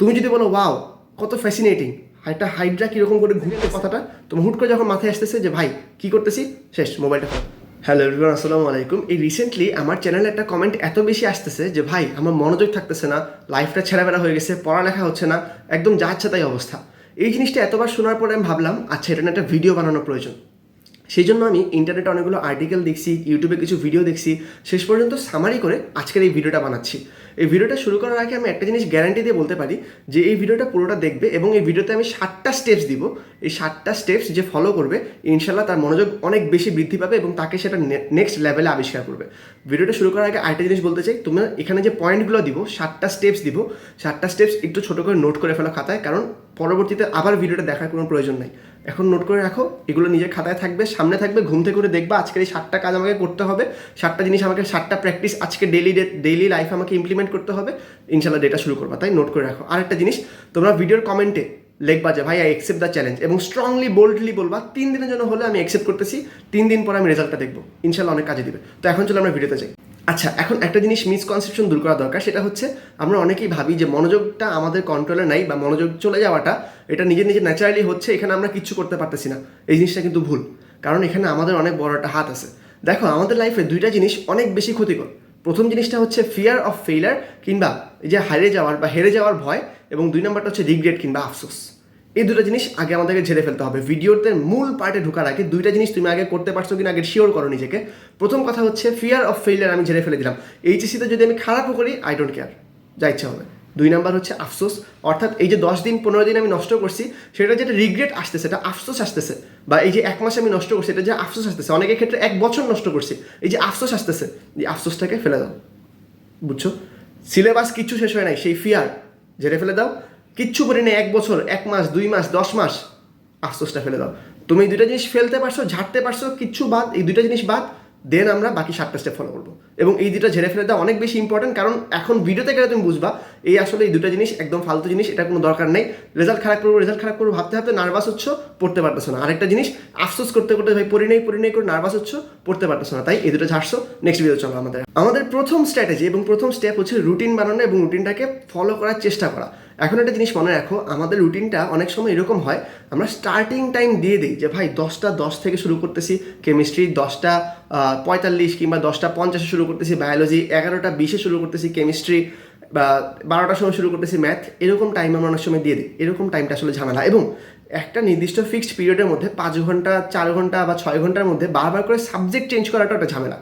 তুমি যদি বলো, ওয়াও, কত ফ্যাসিনেটিং একটা হাইড্রা কীরকম করে ঘুরতে কথাটা তোমার হুট করে যখন মাথায় আসতেছে যে, ভাই, কি করতেছি? শেষ, মোবাইলটা হ্যালো এভরিওয়ান আসসালামু আলাইকুম। এই রিসেন্টলি আমার চ্যানেলে একটা কমেন্ট এত বেশি আসতেছে যে, ভাই, আমার মনোযোগ থাকতেছে না লাইফটা ছেঁড়াবেড়া হয়ে গেছে, পড়ালেখা হচ্ছে না, একদম যা তাই অবস্থা। এই জিনিসটা এতবার শোনার পরে আমি ভাবলাম আচ্ছা এটা একটা ভিডিও বানানো প্রয়োজন। সেই জন্য আমি ইন্টারনেটে অনেকগুলো আর্টিকেল দেখছি ইউটিউবে কিছু ভিডিও দেখছি। শেষ পর্যন্ত সামারি করে আজকের এই ভিডিওটা বানাচ্ছি। এই ভিডিওটা শুরু করার আগে আমি একটা জিনিস গ্যারান্টি দিয়ে বলতে পারি যে এই ভিডিওটা পুরোটা দেখবে এবং এই ভিডিওতে আমি সাতটা স্টেপস দিব। এই সাতটা স্টেপস যে ফলো করবে ইনশাল্লাহ তার মনোযোগ অনেক বেশি বৃদ্ধি পাবে এবং তাকে সেটা নেক্সট লেভেলে আবিষ্কার করবে। ভিডিওটা শুরু করার আগে আরেকটা জিনিস বলতে চাই তোমরা এখানে যে পয়েন্টগুলো দিব, সাতটা স্টেপস দিব, সাতটা স্টেপস একটু ছোটো করে নোট করে ফেলো খাতায়, কারণ পরবর্তীতে আবার ভিডিওটা দেখার কোনো প্রয়োজন নাই। এখন নোট করে রাখো, এগুলো নিজের খাতায় থাকবে, সামনে থাকবে, ঘুম থেকে করে দেখবা আজকের এই সাতটা কাজ আমাকে করতে হবে, সাতটা জিনিস আমাকে, সাতটা প্র্যাকটিস আজকে ডেলি ডেইলি লাইফ আমাকে ইমপ্লিমেন্ট করতে হবে ইনশাল্লাহ ডেটা শুরু করবা। তাই নোট করে রাখো। আরেকটা জিনিস, তোমরা ভিডিওর কমেন্টে লিখবা যে ভাই আই অ্যাকসেপ্ট দ্য চ্যালেঞ্জ এবং স্ট্রংলি বোল্ডলি বলবা, তিন দিনের জন্য হলে আমি অ্যাকসেপ্ট করতেছি, তিন দিন পর আমি রেজাল্টটা দেখব। ইনশাল্লাহ অনেক কাজে দিবে। তো এখন চলো আমরা ভিডিওতে যাই। আচ্ছা এখন একটা জিনিস মিসকনসেপশন দূর করা দরকার, সেটা হচ্ছে আমরা অনেকেই ভাবি যে মনোযোগটা আমাদের কন্ট্রোলে নাই বা মনোযোগ চলে যাওয়াটা, এটা নিজে নিজে ন্যাচারালি হচ্ছে, এখানে আমরা কিচ্ছু করতে পারতেছি না। এই জিনিসটা কিন্তু ভুল। কারণ এখানে আমাদের অনেক বড় একটা হাত আছে। দেখো, আমাদের লাইফে দুইটা জিনিস অনেক বেশি ক্ষতিকর। প্রথম জিনিসটা হচ্ছে ফিয়ার অফ ফেইলার কিংবা এই যে হারে যাওয়ার বা হেরে যাওয়ার ভয় এবং দুই নম্বরটা হচ্ছে রিগ্রেট কিংবা আফসোস। এই দুটো জিনিস আগে আমাদেরকে ঝেড়ে ফেলতে হবে। ভিডিওতে মূল পার্টে ঢোকার আগে দুইটা জিনিস তুমি আগে করতে পারছ কিনা আগে শিওর করো নিজেকে। প্রথম কথা হচ্ছে ফিয়ার অফ ফেইলার আমি ঝেড়ে ফেলে দিলাম। এইচএসিতে যদি আমি খারাপও করি আই ডোন্ট কেয়ার যা ইচ্ছা হবে। দুই নাম্বার হচ্ছে আফসোস। অর্থাৎ এই যে দশ দিন, পনেরো দিন আমি নষ্ট করছি, সেটা যেটা রিগ্রেট আসতেছে, এটা আফসোস আসতেছে। বা এই যে এক মাসে আমি নষ্ট করছি, এটা যে আফসোস আসতেছে। অনেকের ক্ষেত্রে এক বছর নষ্ট করছি, এই যে আফসোস আসতেছে, এই আফসোসটাকে ফেলে দাও। বুঝছ? সিলেবাস কিচ্ছু শেষ হয় নাই, সেই ফিয়ার ঝেড়ে ফেলে দাও। কিচ্ছু করি না এক বছর, এক মাস, দুই মাস, দশ মাস। আফসোসটা ফেলে দাও। তুমি দুইটা জিনিস ফেলতে পারছ, ঝাড়তে পারছ, কিচ্ছু বাদ, এই দুইটা জিনিস বাদ, দেন আমরা বাকি সাতটা স্টেপ ফলো করব। এবং এই দুটো ঝেড়ে ফেলে দেওয়া অনেক বেশি ইম্পর্টেন্ট কারণ এখন ভিডিওতে গেলে তুমি বুঝবা, এই আসলে এই দুটো জিনিস একদম ফালতু জিনিস এটা কোনো দরকার নেই। রেজাল্ট খারাপ করব রেজাল্ট খারাপ করব, ভাবতে ভাবতে নার্ভাস হচ্ছ, পড়তে পারতেছো না। আরেকটা জিনিস, আফসোস করতে করতে ভাই, পড়ি নেই, পড়ি করে নার্ভাস হচ্ছ, পড়তে পারতেছো না। তাই এই দুটো ঝাড়ছো নেক্সট ভিডিও চলো আমাদের। আমাদের প্রথম স্ট্র্যাটেজি এবং প্রথম স্টেপ হচ্ছে রুটিন বানানো এবং রুটিনটাকে ফলো করার চেষ্টা করা। এখন একটা জিনিস মনে রাখো, আমাদের রুটিনটা অনেক সময় এরকম হয়, আমরা স্টার্টিং টাইম দিয়ে দিই যে, ভাই, দশটা দশ থেকে শুরু করতেছি কেমিস্ট্রি দশটা পঁয়তাল্লিশ কিংবা দশটা পঞ্চাশে শুরু করতেছি বায়োলজি এগারোটা বিশে শুরু করতেছি কেমিস্ট্রি বা বারোটার সময় শুরু করতেছি ম্যাথ এরকম টাইম আমরা অনেক সময় দিয়ে দিই। এরকম টাইমটা আসলে ঝামেলা। এবং একটা নির্দিষ্ট ফিক্সড পিরিয়ডের মধ্যে পাঁচ ঘণ্টা, চার ঘণ্টা বা ছয় ঘণ্টার মধ্যে বারবার করে সাবজেক্ট চেঞ্জ করাটা একটা ঝামেলা।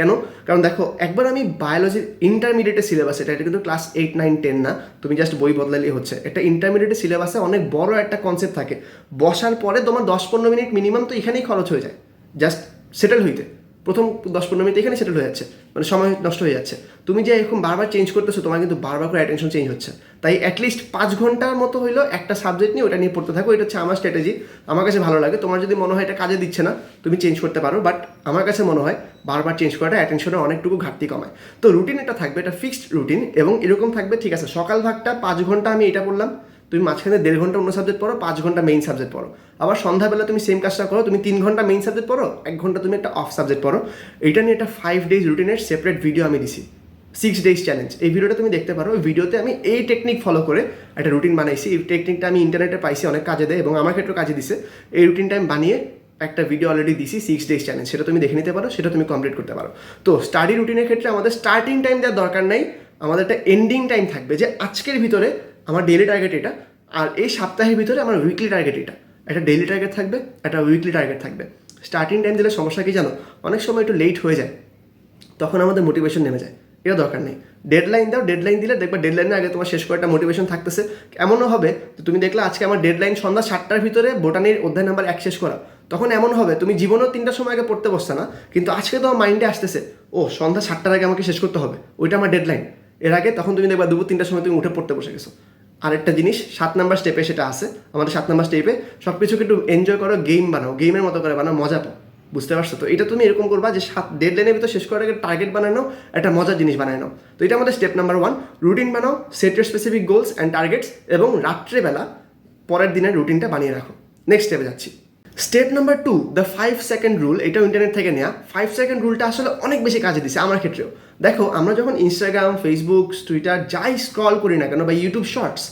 কেন? কারণ দেখো, একবার আমি বায়োলজির ইন্টারমিডিয়েটের সিলেবাস এটা এটা কিন্তু ক্লাস এইট নাইন টেন না, তুমি জাস্ট বই বদলালেই হচ্ছে। একটা ইন্টারমিডিয়েটের সিলেবাসে অনেক বড় একটা কনসেপ্ট থাকে। বসার পরে তোমার দশ পনেরো মিনিট মিনিমাম তো এখানেই খরচ হয়ে যায়। জাস্ট সেটেল হইতে। প্রথম দশ পনেরো মিনিট এখানে সেটেল হয়ে যাচ্ছে। মানে সময় নষ্ট হয়ে যাচ্ছে। তুমি যে এরকম বারবার চেঞ্জ করতেছো, তোমার কিন্তু বারবার করে অ্যাটেনশন চেঞ্জ হচ্ছে। তাই অ্যাটলিস্ট পাঁচ ঘণ্টার মতো হইল একটা সাবজেক্ট নিয়ে ওটা নিয়ে পড়তে থাকো। এটা হচ্ছে আমার স্ট্র্যাটেজি আমার কাছে ভালো লাগে। তোমার যদি মনে হয় এটা কাজে দিচ্ছে না, তুমি চেঞ্জ করতে পারো। বাট আমার কাছে মনে হয় বারবার চেঞ্জ করাটা অ্যাটেনশনের অনেকটুকু ঘাটতি কমায়। তো রুটিন এটা থাকবে। এটা ফিক্সড রুটিন এবং এরকম থাকবে, ঠিক আছে। সকাল ভাগটা পাঁচ ঘণ্টা আমি এটা পড়লাম। তুমি মাঝখানে দেড় ঘণ্টা অন্য সাবজেক্ট পড়ো, পাঁচ ঘণ্টা মেইন সাবজেক্ট পড়ো। আবার সন্ধ্যাবেলা তুমি সেম কাজটা করো, তুমি তিন ঘণ্টা মেইন সাবজেক্ট পড়ো, এক ঘণ্টা তুমি একটা অফ সাবজেক্ট পড়ো। এটা নিয়ে একটা ফাইভ ডেজ রুটিনের সেপারেট ভিডিও আমি দিছি। সিক্স ডেজ চ্যালেঞ্জ এই ভিডিওটা তুমি দেখতে পারো ভিডিওতে আমি এই টেকনিক ফলো করে একটা রুটিন বানাইছি। এই টেকনিকটা আমি ইন্টারনেটে পাইছি, অনেক কাজে দেয় এবং আমার ক্ষেত্রেও কাজে দিছে। এই রুটিনটা আমি বানিয়ে একটা ভিডিও অলরেডি দিছি সিক্স ডেজ চ্যালেঞ্জ সেটা তুমি দেখে নিতে পারো, সেটা তুমি কমপ্লিট করতে পারো। তো স্টাডি রুটিনের ক্ষেত্রে আমাদের স্টার্টিং টাইম দেওয়ার দরকার নেই। আমাদের একটা এন্ডিং টাইম থাকবে যে আজকের ভিতরে আমার ডেলি টার্গেট এটা, আর এই সপ্তাহের ভিতরে আমার উইকলি টার্গেট এটা। একটা ডেইলি টার্গেট থাকবে, একটা উইকলি টার্গেট থাকবে। স্টার্টিং টাইম দিলে সমস্যা কি জানো? অনেক সময় একটু লেট হয়ে যায়, তখন আমাদের মোটিভেশন নেমে যায়। এটা দরকার নেই। ডেডলাইন দাও ডেডলাইন দিলে দেখবে ডেডলাইনের আগে তোমার শেষ করাটা মোটিভেশন থাকতেছে। এমনও হবে তুমি দেখলে আজকে আমার ডেডলাইন সন্ধ্যা সাতটার ভিতরে বোটানির অধ্যায় নাম্বার এক শেষ করা। তখন এমন হবে, তুমি জীবনেও তিনটার সময় আগে পড়তে বসছে না, কিন্তু আজকে তোমার মাইন্ডে আসতেছে, ও, সন্ধ্যা সাতটার আগে আমাকে শেষ করতে হবে। ওইটা আমার ডেডলাইন এর আগে তখন তুমি দেখবা দুপুর তিনটার সময় তুমি উঠে পড়তে বসে গেছো। আরেকটা জিনিস, সাত নাম্বার স্টেপে সেটা আছে। আমাদের সাত নাম্বার স্টেপে সব কিছুকে একটু এনজয় করো গেম বানাও গেমের মতো করে বানাও, মজা পাও। বুঝতে পারছ তো? এটা তুমি এরকম করবা যে সাত দেড় লাইনের ভিতরে শেষ করার আগে টার্গেট বানানো একটা মজার জিনিস বানায় নাও। তো এটা আমাদের স্টেপ নাম্বার ওয়ান রুটিন বানাও set your specific goals and targets এবং রাত্রেবেলা পরের দিনের রুটিনটা বানিয়ে রাখো। নেক্সট স্টেপে যাচ্ছি। Step number two the five second rule এটাও ইন্টারনেট থেকে নেওয়া ফাইভ সেকেন্ড রুলটা আসলে অনেক বেশি কাজে দিছে আমার ক্ষেত্রেও। দেখো, আমরা যখন ইনস্টাগ্রাম ফেসবুক টুইটার যাই স্ক্রল করি না কেন বা ইউটিউব শর্টস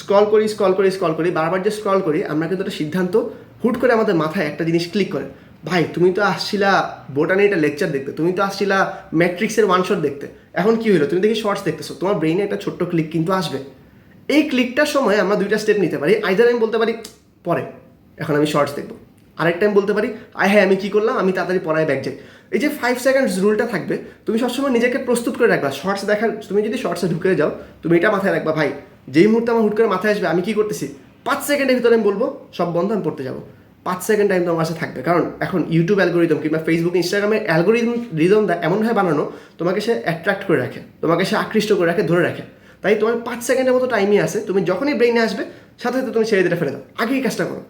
স্ক্রল করি স্ক্রল করি স্ক্রল করি, বারবার যে স্ক্রল করি, আমরা কিন্তু একটা সিদ্ধান্ত হুট করে আমাদের মাথায় একটা জিনিস ক্লিক করে। ভাই, তুমি তো আসছিলা বোটানি একটা লেকচার দেখতে, তুমি তো আসছিলা ম্যাট্রিক্সের ওয়ান শট দেখতে। এখন কি হলো তুমি দেখি শর্টস দেখতেছো, তোমার ব্রেইনে একটা ছোট্ট ক্লিক কিন্তু আসবে। এই ক্লিকটার সময় আমরা দুইটা স্টেপ নিতে পারি। আইদার আমি বলতে পারি, পরে। এখন আমি শর্টস দেখব। আরেক টাইম বলতে পারি, আয় হ্যাঁ আমি কী করলাম? আমি তাড়াতাড়ি পড়ায় ব্যাগ যাই। এই যে ফাইভ সেকেন্ডস রুলটা থাকবে, তুমি সবসময় নিজেকে প্রস্তুত করে রাখবা। শর্টস দেখার, তুমি যদি শর্টসে ঢুকে যাও, তুমি এটা মাথায় রাখবা, ভাই, যেই মুহূর্তে আমার হুট করে মাথায় আসবে, আমি কী করতেছি? পাঁচ সেকেন্ডের ভিতরে আমি বলব, সব বন্ধ, আমি পড়তে যাব। পাঁচ সেকেন্ড টাইম তোমার কাছে থাকবে। কারণ এখন ইউটিউব অ্যালগোরিদম কিংবা ফেসবুক ইনস্টাগ্রামে অ্যালগোরিদম রিদম এমনভাবে বানানো, তোমাকে সে অ্যাট্রাক্ট করে রাখে, তোমাকে সে আকৃষ্ট করে রাখে, ধরে রাখে। তাই তোমার পাঁচ সেকেন্ডের মতো টাইমই আছে, তুমি যখনই ব্রেইনে আসবে, সাথে সাথে তুমি ছেড়ে দিতে ফেলে দাও। আগেই কাজটা করো।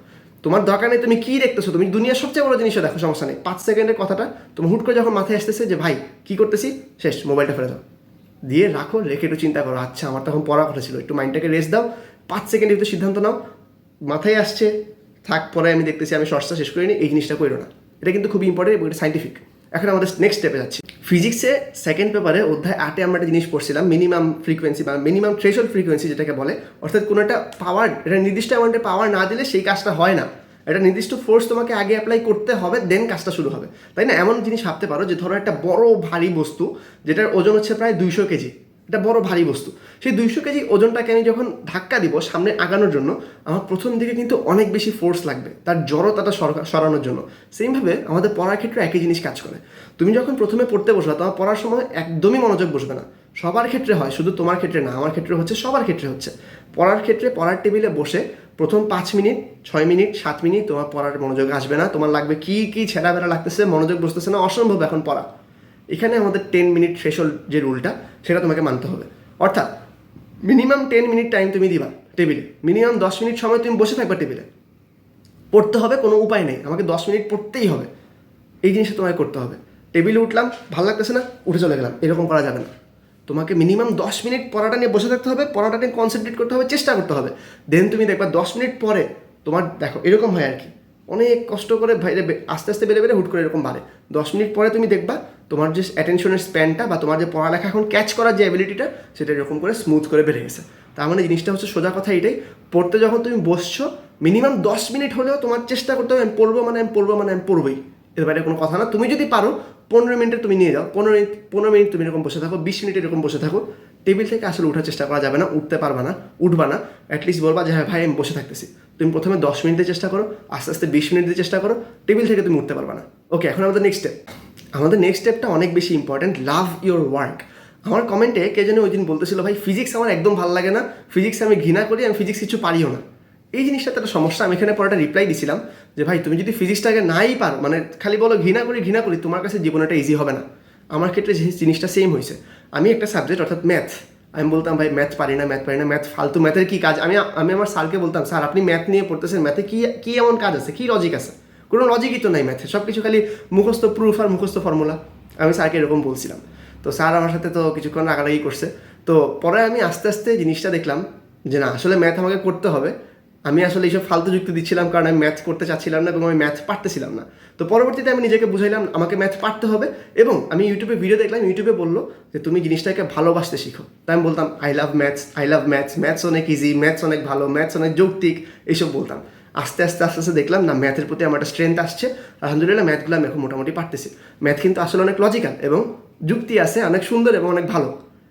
তোমার দরকার নেই, তুমি কী দেখতেছো? তুমি দুনিয়ার সবচেয়ে বড় জিনিসও দেখো, সমস্যা নেই। পাঁচ সেকেন্ডের কথাটা তুমি হুট করে যখন মাথায় আসতেছে যে, ভাই, কী করতেছি? শেষ, মোবাইলটা ফেলে দাও। দিয়ে রাখো, রেখে একটু চিন্তা করো আচ্ছা আমার তখন পড়া কথা ছিল, একটু মাইন্ডটাকে রেস্ট দাও, পাঁচ সেকেন্ডে ভিতরে সিদ্ধান্ত নাও, মাথায় আসছে, থাক, পরে আমি দেখতেছি, আমি শর্টসটা শেষ করিনি এই জিনিসটা করো না। এটা কিন্তু খুবই ইম্পর্টেন্ট এবং এটা সাইন্টিফিক এখন আমাদের নেক্সট স্টেপে যাচ্ছি। ফিজিক্সে সেকেন্ড পেপারে অধ্যায় আটে আমরা একটা জিনিস পড়ছিলাম মিনিমাম ফ্রিকোয়েন্সি বা মিনিমাম থ্রেশল ফ্রিকোয়েন্সি যেটাকে বলে। অর্থাৎ কোনো একটা পাওয়ার এটা নির্দিষ্ট অ্যামাউন্টের পাওয়ার না দিলে সেই কাজটা হয় না। একটা নির্দিষ্ট ফোর্স তোমাকে আগে অ্যাপ্লাই করতে হবে দেন কাজটা শুরু হবে। তাই না? এমন জিনিস ভাবতে পারো যে ধরো একটা বড় ভারী বস্তু, যেটার ওজন হচ্ছে প্রায় দুইশো কেজি। এটা বড় ভারী বস্তু। সেই দুইশো কেজি ওজনটাকে আমি যখন ধাক্কা দিব সামনে আগানোর জন্য, আমার প্রথম দিকে কিন্তু অনেক বেশি ফোর্স লাগবে। তার জড়তাটা সর- সরানোর জন্য। সেমভাবে আমাদের পড়ার ক্ষেত্রে একই জিনিস কাজ করে। তুমি যখন প্রথমে পড়তে বসবে তোমার পড়ার সময় একদমই মনোযোগ বসবে না। সবার ক্ষেত্রে হয়, শুধু তোমার ক্ষেত্রে না, আমার ক্ষেত্রে হচ্ছে, সবার ক্ষেত্রে হচ্ছে। পড়ার ক্ষেত্রে পড়ার টেবিলে বসে প্রথম পাঁচ মিনিট, ছয় মিনিট, সাত মিনিট তোমার পড়ার মনোযোগ আসবে না। তোমার লাগবে কি কি ছেঁড়া বেড়া লাগতেছে, মনোযোগ বসতেছে না, অসম্ভব এখন পড়া। এখানে আমাদের টেন মিনিট থ্রেশল যে রুলটা সেটা তোমাকে মানতে হবে। অর্থাৎ মিনিমাম টেন মিনিট টাইম তুমি দিবা টেবিলে মিনিমাম দশ মিনিট সময় তুমি বসে থাকবা টেবিলে পড়তে হবে, কোনো উপায় নেই। আমাকে দশ মিনিট পড়তেই হবে। এই জিনিসটা তোমাকে করতে হবে। টেবিলে উঠলাম, ভালো লাগতেছে না, উঠে চলে গেলাম। এরকম করা যাবে না। তোমাকে মিনিমাম দশ মিনিট পড়াটা নিয়ে বসে থাকতে হবে, পড়াটা নিয়ে কনসেন্ট্রেট করতে হবে, চেষ্টা করতে হবে। দেন তুমি দেখবা দশ মিনিট পরে তোমার, দেখো, এরকম হয় আর কি। অনেক কষ্ট করে বাইরে আস্তে আস্তে বেড়ে বেড়ে হুট করে এরকম বাড়ে। দশ মিনিট পরে তুমি দেখবা তোমার যে অ্যাটেনশনের স্প্যানটা বা তোমার যে পড়ালেখা এখন ক্যাচ করার যে অ্যাবিলিটিটা সেটা এরকম করে স্মুথ করে বেড়ে গেছে। তার মানে জিনিসটা হচ্ছে সোজা কথা এটাই। পড়তে যখন তুমি বসছো মিনিমাম দশ মিনিট হলেও তোমার চেষ্টা করতে হবে, আমি পড়ব মানে আমি পড়ব মানে আমি পড়বোই। এর বাইরে কোনো কথা না। তুমি যদি পারো, পনেরো মিনিটে তুমি নিয়ে যাও। পনেরো মিনিট পনেরো মিনিট তুমি এরকম বসে থাকো, বিশ মিনিট এরকম বসে থাকো। টেবিল থেকে আসলে উঠার চেষ্টা করা যাবে না, উঠতে পারবা না, উঠবা না। অ্যাটলিস্ট বলবা যে হ্যাঁ ভাই, আমি বসে থাকতেছি। তুমি প্রথমে দশ মিনিটের চেষ্টা করো, আস্তে আস্তে বিশ মিনিটের চেষ্টা করো, টেবিল থেকে তুমি উঠতে পারবা না। ওকে এখন আমাদের নেক্সট স্টেপ আমাদের নেক্সট স্টেপটা অনেক বেশি ইম্পর্ট্যান্ট লাভ ইউর ওয়ার্ক আমার কমেন্টে কে যেন ওই দিন বলতেছিল, ভাই ফিজিক্স আমার একদম ভালো লাগে না। ফিজিক্স আমি ঘৃণা করি, আমি ফিজিক্স কিছু পারিও না। এই জিনিসটাতে একটা সমস্যা, আমি এখানে পরে একটা রিপ্লাই দিছিলাম যে, ভাই, তুমি যদি ফিজিক্সটাকে নাই পারো মানে খালি বলো ঘৃণা করি ঘৃণা করি, তোমার কাছে জীবনটা ইজি হবে না। আমার ক্ষেত্রে যে জিনিসটা সেম হয়েছে। আমি একটা সাবজেক্ট অর্থাৎ ম্যাথ আমি বলতাম, ভাই ম্যাথ পারি না ম্যাথ পারি না ম্যাথ ফালতু ম্যাথের কী কাজ? আমি আমি আমার স্যারকে বলতাম, স্যার, আপনি ম্যাথ নিয়ে পড়তেছেন ম্যাথে কী কী এমন কাজ আছে? কী লজিক আছে? কোনো লজিকই তো নাই ম্যাথে সব কিছু খালি মুখস্থ প্রুফ আর মুখস্থ ফর্মুলা আমি স্যারকে এরকম বলছিলাম। তো স্যার আমার সাথে তো কিছুক্ষণ রাগারাগি করছে। তো পরে আমি আস্তে আস্তে জিনিসটা দেখলাম যে না, আসলে ম্যাথ আমাকে করতে হবে। আমি আসলে এইসব ফালতু যুক্তি দিচ্ছিলাম কারণ আমি ম্যাথ করতে চাচ্ছিলাম না এবং আমি ম্যাথ পারতেছিলাম না। তো পরবর্তীতে আমি নিজেকে বুঝাইলাম, আমাকে ম্যাথ পারতে হবে এবং আমি ইউটিউবে ভিডিও দেখলাম ইউটিউবে বলল যে তুমি জিনিসটাকে ভালোবাসতে শিখো। তাই আমি বলতাম I love maths I love maths maths অনেক ইজি ম্যাথস অনেক ভালো ম্যাথস অনেক যৌক্তিক, এইসব বলতাম। আস্তে আস্তে আস্তে আস্তে দেখলাম, না ম্যাথের প্রতি আমার একটা স্ট্রেংথ আসছে। আলহামদুলিল্লাহ ম্যাথগুলো আমি এখন মোটামুটি পারতেছি। ম্যাথ কিন্তু আসলে অনেক লজিক্যাল এবং যুক্তি আছে, অনেক সুন্দর এবং অনেক ভালো।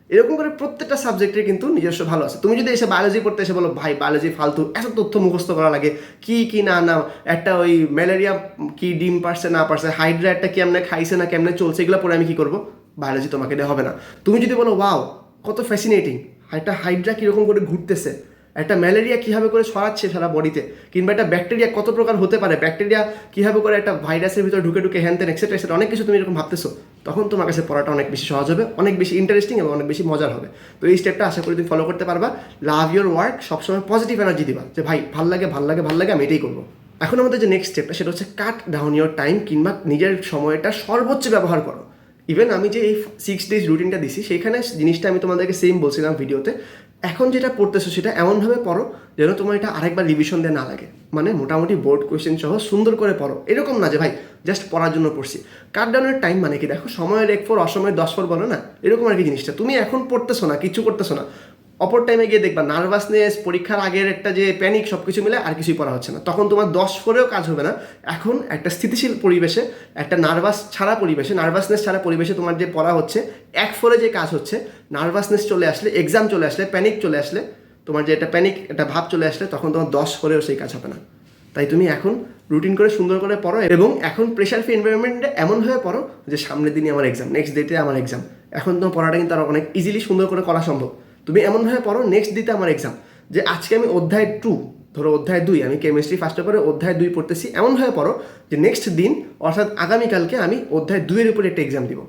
এরকম করে প্রত্যেকটা সাবজেক্টের কিন্তু নিজস্ব ভালো আছে। তুমি যদি এসে বায়োলজি পড়তে এসে বলো, ভাই বায়োলজি ফালতু, এত তথ্য মুখস্থ করা লাগে, কি কি না না, একটা ওই ম্যালেরিয়া কি ডিম পারছে, না পারছে হাইড্রা একটা কেমনে খাইছে, না কেমনে চলছে, এগুলো পরে আমি কি করব? বায়োলজি তোমাকে দেওয়া হবে না। তুমি যদি বলো, ওয়াও, কত ফ্যাসিনেটিং একটা হাইড্রা কীরকম করে ঘুরতেছে একটা ম্যালেরিয়া কীভাবে করে ছড়াচ্ছে সারা বডিতে, কিংবা একটা ব্যাকটেরিয়া কত প্রকার হতে পারে, ব্যাকটেরিয়া কীভাবে করে একটা ভাইরাসের ভিতরে ঢুকে ঢুকে হ্যান তেন এক্সেট্রা এক্সেট্রা অনেক কিছু তুমি এরকম ভাবতেছো, তখন তোমার কাছে পড়াটা অনেক বেশি সহজ হবে, অনেক বেশি ইন্টারেস্টিং এবং অনেক বেশি মজার হবে। তো এই স্টেপটা আশা করি তুমি ফলো করতে পারবা। লাভ ইউর ওয়ার্ক সবসময় পজিটিভ এনার্জি দিবা, যে ভাই, ভালো লাগে ভালো লাগে ভালো লাগে, আমি এটাই করব। এখন আমাদের যে নেক্সট স্টেপটা সেটা হচ্ছে কাট ডাউন ইউর টাইম কিংবা নিজের সময়টা সর্বোচ্চ ব্যবহার করো। ইভেন আমি যে এই সিক্স ডেজ রুটিনটা দিছি, সেইখানে জিনিসটা আমি তোমাদেরকে সেম বলছিলাম ভিডিওতে এখন যেটা পড়তেছো সেটা এমনভাবে পড়ো যেন তোমার এটা আরেকবার রিভিশন দিয়ে না লাগে। মানে মোটামুটি বোর্ড কোয়েশ্চেন সহ সুন্দর করে পড়ো। এরকম না যে ভাই জাস্ট পড়ার জন্য পড়ছি। কাটডাউনের টাইম মানে কি দেখো, সময়ের এক ফোর অসময়ের দশ ফোর বলো না? এরকম আর কি জিনিসটা। তুমি এখন পড়তেছো না, কিছু করতেছো না। অপর টাইমে গিয়ে দেখবা নার্ভাসনেস পরীক্ষার আগের একটা যে প্যানিক সব কিছু মিলে আর কিছুই পড়া হচ্ছে না। তখন তোমার দশ ফোরেও কাজ হবে না। এখন একটা স্থিতিশীল পরিবেশে, একটা নার্ভাস ছাড়া পরিবেশে নার্ভাসনেস ছাড়া পরিবেশে তোমার যে পড়া হচ্ছে, এক ফোরে যে কাজ হচ্ছে নার্ভাসনেস চলে আসলে এক্সাম চলে আসলে প্যানিক চলে আসলে, তোমার যে একটা প্যানিক একটা ভাব চলে আসলে, তখন তোমার দশ ফোরেও সেই কাজ হবে না। তাই তুমি এখন রুটিন করে সুন্দর করে পড়ো এবং এখন প্রেশার ফ্রি এনভায়রনমেন্টে এমনভাবে পড়ো যে সামনের দিনই আমার এক্সাম নেক্সট ডেটে আমার এক্সাম এখন তোমার পড়াটা কিন্তু আরও অনেক ইজিলি সুন্দর করে করা সম্ভব। তুমি এমনভাবে পড়ো নেক্সট দিতে আমার এক্সাম যে আজকে আমি অধ্যায় টু ধরো অধ্যায় দুই, আমি কেমিস্ট্রি ফার্স্ট পেপারে অধ্যায় দুই পড়তেছি, এমনভাবে পড়ো যে নেক্সট দিন, অর্থাৎ আগামীকালকে আমি অধ্যায় দুইয়ের উপরে একটা এক্সাম দিব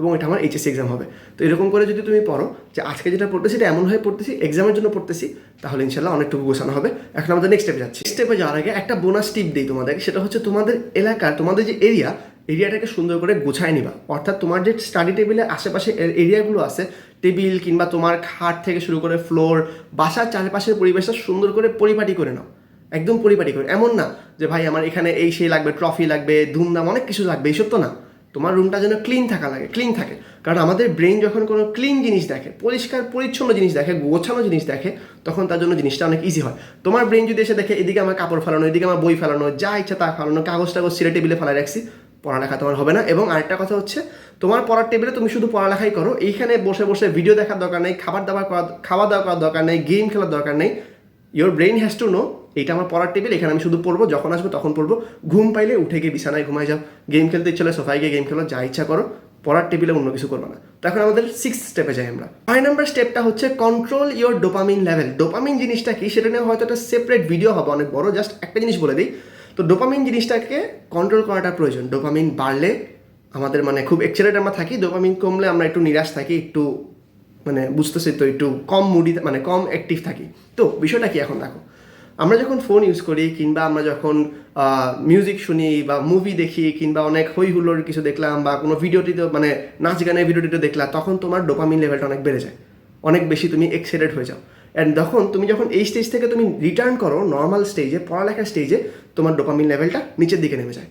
এবং এটা আমার এইচএসসি এক্সাম হবে। তো এরকম করে যদি তুমি পড়ো যে আজকে যেটা পড়তেছি, এটা এমনভাবে পড়তেছি এক্সামের জন্য পড়তেছি, তাহলে ইনশাল্লাহ অনেকটুকু গোছানো হবে। এখন আমাদের নেক্সট স্টেপে যাচ্ছি। স্টেপে যাওয়ার আগে একটা বোনাস টিপ দিই তোমাদেরকে, সেটা হচ্ছে তোমাদের এলাকার, তোমাদের যে এরিয়া এরিয়াটাকে সুন্দর করে গোছায় নিবা। অর্থাৎ তোমার যে স্টাডি টেবিলের আশেপাশে এরিয়াগুলো আছে টেবিল কিংবা তোমার খাট থেকে শুরু করে ফ্লোর বাসার চারপাশের পরিবেশটা সুন্দর করে পরিপাটি করে নাও। একদম পরিপাটি করে। এমন না যে ভাই আমার এখানে এই সেই লাগবে ট্রফি লাগবে, ধুমধাম অনেক কিছু লাগবে এইসব তো না। তোমার রুমটা যেন ক্লিন থাকা লাগে ক্লিন থাকে। কারণ আমাদের ব্রেন যখন কোনো ক্লিন জিনিস দেখে, পরিষ্কার, পরিচ্ছন্ন জিনিস দেখে, গোছানো জিনিস দেখে, তখন তার জন্য জিনিসটা অনেক ইজি হয়। তোমার ব্রেন যদি এসে দেখে, এদিকে আমার কাপড় ফেলানো, এদিকে আমার বই ফেলানো, যা ইচ্ছা তা ফেলানো কাগজ টাগজ সিরে টেবিলে রাখছি পড়ালেখা তোমার হবে না। এবং আরেকটা কথা হচ্ছে, তোমার পড়ার টেবিলে তুমি শুধু পড়ালেখাই করো, এইখানে বসে বসে ভিডিও দেখার দরকার নেই, খাবার দাবার করা খাওয়া দাওয়া করার দরকার নেই গেম খেলার দরকার নেই। Your brain has to know এইটা আমার পড়ার টেবিল এখানে আমি শুধু পড়ব, যখন আসব তখন পড়ব। ঘুম পাইলে উঠে গিয়ে বিছানায় ঘুমাই যাও। গেম খেলতে ইচ্ছে হলে সোফায় গিয়ে গেম খেলো, যা ইচ্ছা করো। পড়ার টেবিলে অন্য কিছু করব না। তখন আমাদের সিক্স স্টেপে যাই আমরা। ছয় নম্বর স্টেপটা হচ্ছে control your dopamine level dopamine জিনিসটা কি? সেটা নিয়ে হয়তো একটা সেপারেট ভিডিও হবে, অনেক বড়। জাস্ট একটা জিনিস বলে দিই। তো ডোপামিন জিনিসটাকে কন্ট্রোল করাটা প্রয়োজন। ডোপামিন বাড়লে আমাদের মানে খুব এক্সাইটেড আমরা থাকি ডোপামিন কমলে আমরা একটু নিরাশ থাকি, একটু মানে বুঝতেছি তো একটু কম মুডি মানে কম অ্যাক্টিভ থাকি। তো বিষয়টা কি এখন দেখো? আমরা যখন ফোন ইউজ করি কিংবা আমরা যখন মিউজিক শুনি বা মুভি দেখি কিংবা অনেক হই হুল্লোর কিছু দেখলাম বা কোনো ভিডিওটিতে মানে নাচ গানের ভিডিওটিতে দেখলাম, তখন তোমার ডোপামিন লেভেলটা অনেক বেড়ে যায়। অনেক বেশি তুমি এক্সাইটেড হয়ে যাও। অ্যান্ড তখন তুমি যখন এই স্টেজ থেকে তুমি রিটার্ন করো নর্মাল স্টেজে পড়ালেখার স্টেজে তোমার ডোপামিন লেভেলটা নিচের দিকে নেমে যায়।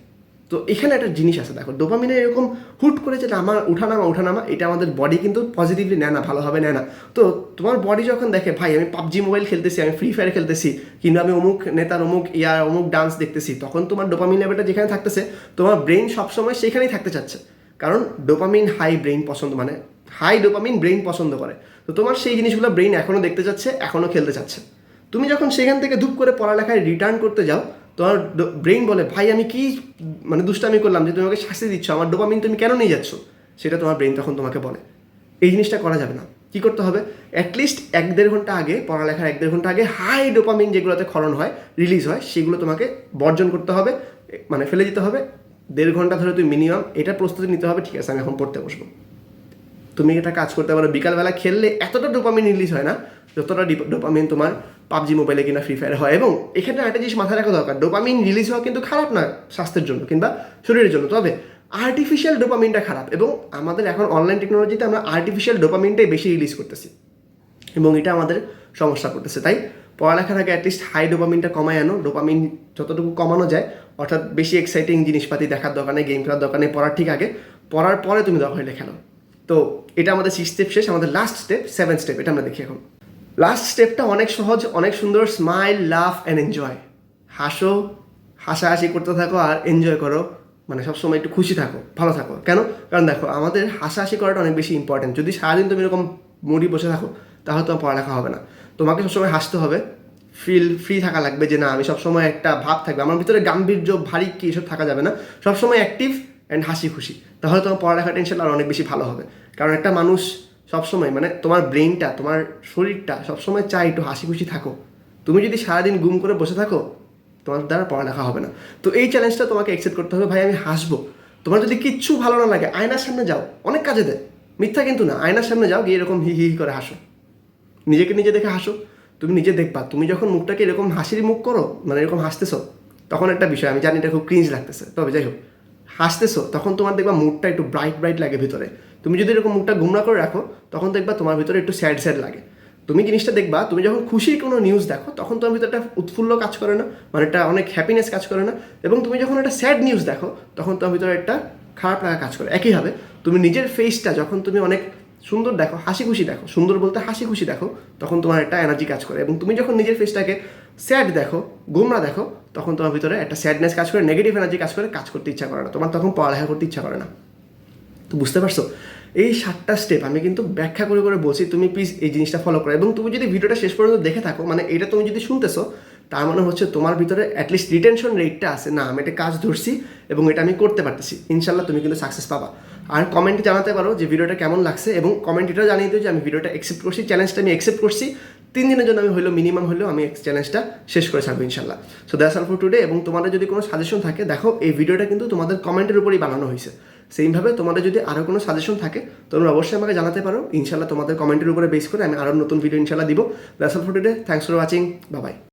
তো এখানে একটা জিনিস আছে, দেখো ডোপামিনে এরকম হুট করে যেটা আমার উঠানামা উঠানামা এটা আমাদের বডি কিন্তু পজিটিভলি নেয় না ভালোভাবে নেয় না। তো তোমার বডি যখন দেখে, ভাই, আমি পাবজি মোবাইল খেলতেছি, আমি ফ্রি ফায়ার খেলতেছি, কিংবা আমি অমুক নেতার, অমুক ইয়ার অমুক ডান্স দেখতেছি, তখন তোমার ডোপামিন লেভেলটা যেখানে থাকতেছে, তোমার ব্রেন সবসময় সেখানেই থাকতে চাচ্ছে। কারণ ডোপামিন হাই ব্রেন পছন্দ মানে হাই ডোপামিন ব্রেন পছন্দ করে। তো তোমার সেই জিনিসগুলো ব্রেন এখনও দেখতে চাচ্ছে এখনও খেলতে চাচ্ছে। তুমি যখন সেখান থেকে ধূপ করে পড়ালেখায় রিটার্ন করতে যাও তোমার ব্রেইন বলে, ভাই, আমি কি মানে দুষ্টামি করলাম যে তুমি আমাকে শাস্তি দিচ্ছ? আমার ডোপামিন তুমি কেন নিয়ে যাচ্ছ? সেটা তোমার ব্রেইন তখন তোমাকে বলে। এই জিনিসটা করা যাবে না। কি করতে হবে? অ্যাটলিস্ট এক দেড় ঘণ্টা আগে, পড়ালেখার এক দেড় ঘণ্টা আগে হাই ডোপামিন যেগুলোতে ক্ষরণ হয় রিলিজ হয়, সেগুলো তোমাকে বর্জন করতে হবে মানে ফেলে দিতে হবে। দেড় ঘণ্টা ধরে তুমি মিনিমাম এটা প্রস্তুতি নিতে হবে, ঠিক আছে, আমি এখন পড়তে বসবো। তুমি এটা কাজ করতে পারো। বিকালবেলা খেললে এতটা ডোপামিন রিলিজ হয় না, যতটা ডোপামিন তোমার পাবজি মোবাইলে কিনা ফ্রি ফায়ার হয়। এবং এখানে একটা জিনিস মাথায় রাখা দরকার ডোপামিন রিলিজ হওয়া কিন্তু খারাপ না স্বাস্থ্যের জন্য কিংবা শরীরের জন্য। তবে আর্টিফিশিয়াল ডোপামিনটা খারাপ এবং আমাদের এখন অনলাইন টেকনোলজিতে আমরা আর্টিফিশিয়াল ডোপামিনটাই বেশি রিলিজ করতেছি এবং এটা আমাদের সমস্যা করতেছে। তাই পড়ালেখার আগে অ্যাটলিস্ট হাই ডোপামিনটা কমায় আনো। ডোপামিন যতটুকু কমানো যায়, অর্থাৎ বেশি এক্সাইটিং জিনিসপাতি দেখার দোকানে গেম খেলার দোকানে পড়ার ঠিক আগে। পড়ার পরে তুমি দরকার খেলো। তো এটা আমাদের সিক্স স্টেপ শেষ, আমাদের লাস্ট স্টেপ সেভেন স্টেপ এটা আমরা দেখি এখন। লাস্ট স্টেপটা অনেক সহজ, অনেক সুন্দর। স্মাইল লাভ অ্যান্ড এনজয় হাসো, হাসাহাসি করতে থাকো আর এনজয় করো। মানে সবসময় একটু খুশি থাকো, ভালো থাকো। কেন? কারণ দেখো, আমাদের হাসাহাসি করাটা অনেক বেশি ইম্পর্টেন্ট যদি সারাদিন তুমি এরকম মুডি বসে থাকো, তাহলে তোমার পড়ালেখা হবে না। তোমাকে সবসময় হাসতে হবে। ফিল ফ্রি থাকা লাগবে যে, না, আমি সবসময় একটা ভাব থাকবে। আমার ভিতরে গাম্ভীর্য, ভারী কি এসব থাকা যাবে না। সবসময় অ্যাক্টিভ অ্যান্ড হাসি খুশি। তাহলে তোমার পড়ালেখা টেনশন আর অনেক বেশি ভালো হবে। কারণ একটা মানুষ সবসময় মানে তোমার ব্রেনটা তোমার শরীরটা সবসময় চাই একটু হাসি খুশি থাকো। তুমি যদি সারাদিন গুম করে বসে থাকো, তোমার দ্বারা পড়ালেখা হবে না। তো এই চ্যালেঞ্জটা তোমাকে অ্যাকসেপ্ট করতে হবে, ভাই, আমি হাসবো। তোমার যদি কিচ্ছু ভালো না লাগে, আয়নার সামনে যাও। অনেক কাজে দেয়। মিথ্যা কিন্তু না, আয়নার সামনে যাও, গিয়ে এরকম হি হি করে হাসো। নিজেকে নিজে দেখে হাসো। তুমি নিজে দেখবা। তুমি যখন মুখটাকে এরকম হাসির মুখ করো মানে এরকম হাসতেছো, তখন একটা বিষয়, আমি জানি এটা খুব ক্রিঞ্জ লাগতেছে, তবে যাই হোক, হাসতেছো, তখন তোমার দেখবা মুডটা একটু ব্রাইট ব্রাইট লাগে ভিতরে। তুমি যদি এরকম মুখটা গুমরা করে রাখো, তখন দেখবা তোমার ভিতরে একটু স্যাড স্যাড লাগে। তুমি জিনিসটা দেখবা, তুমি যখন খুশির কোনো নিউজ দেখো, তখন তোমার ভিতরে একটা উৎফুল্ল কাজ করে না মানে একটা অনেক হ্যাপিনেস কাজ করে না, এবং তুমি যখন একটা স্যাড নিউজ দেখো, তখন তোমার ভিতরে একটা খারাপ লাগা কাজ করে। একইভাবে তুমি নিজের ফেসটা যখন তুমি অনেক সুন্দর দেখো হাসি খুশি দেখো, সুন্দর বলতে হাসি খুশি দেখো, তখন তোমার একটা এনার্জি কাজ করে, এবং তুমি যখন নিজের ফেসটাকে স্যাড দেখো, গোমরা দেখো, তখন তোমার ভিতরে একটা স্যাডনেস কাজ করে নেগেটিভ এনার্জি কাজ করে, কাজ করতে ইচ্ছা করে না। তোমার তখন পড়ালেখা করতে ইচ্ছা করে না। তো বুঝতে পারছ? এই সাতটা স্টেপ আমি কিন্তু ব্যাখ্যা করে করে বলছি, তুমি প্লিজ এই জিনিসটা ফলো করো। এবং তুমি যদি ভিডিওটা শেষ পর্যন্ত দেখে থাকো মানে এটা তুমি যদি শুনতেছো, তার মানে হচ্ছে তোমার ভিতরে অ্যাটলিস্ট রিটেনশন রেটটা আছে। না, আমি এটা কাজ ধরছি এবং এটা আমি করতে পারতেছি। ইনশাল্লাহ তুমি কিন্তু সাকসেস পাবা। আর কমেন্টে জানাতে পারো যে ভিডিওটা কেমন লাগছে এবং কমেন্ট এটাও জানিয়ে দিও যে আমি ভিডিওটা অ্যাকসেপ্ট করছি চ্যালেঞ্জটা আমি অ্যাকসেপ্ট করছি। তিন দিনের জন্য আমি হলেও মিনিমাম হলেও আমি চ্যালেঞ্জটা শেষ করে ছাড়বো ইনশাল্লাহ so that's all for today এবং তোমাদের যদি কোনো সাজেশন থাকে, দেখো, এই ভিডিওটা কিন্তু তোমাদের কমেন্টের উপরেই বানানো হয়েছে। সেইভাবে তোমাদের যদি আরও কোনো সাজেশন থাকে, তোমরা অবশ্যই আমাকে জানাতে পারো। ইনশাল্লাহ তোমাদের কমেন্টের উপরে বেস করে আমি আরও নতুন ভিডিও ইনশাল্লাহ দিব। That's all thanks for watching Babai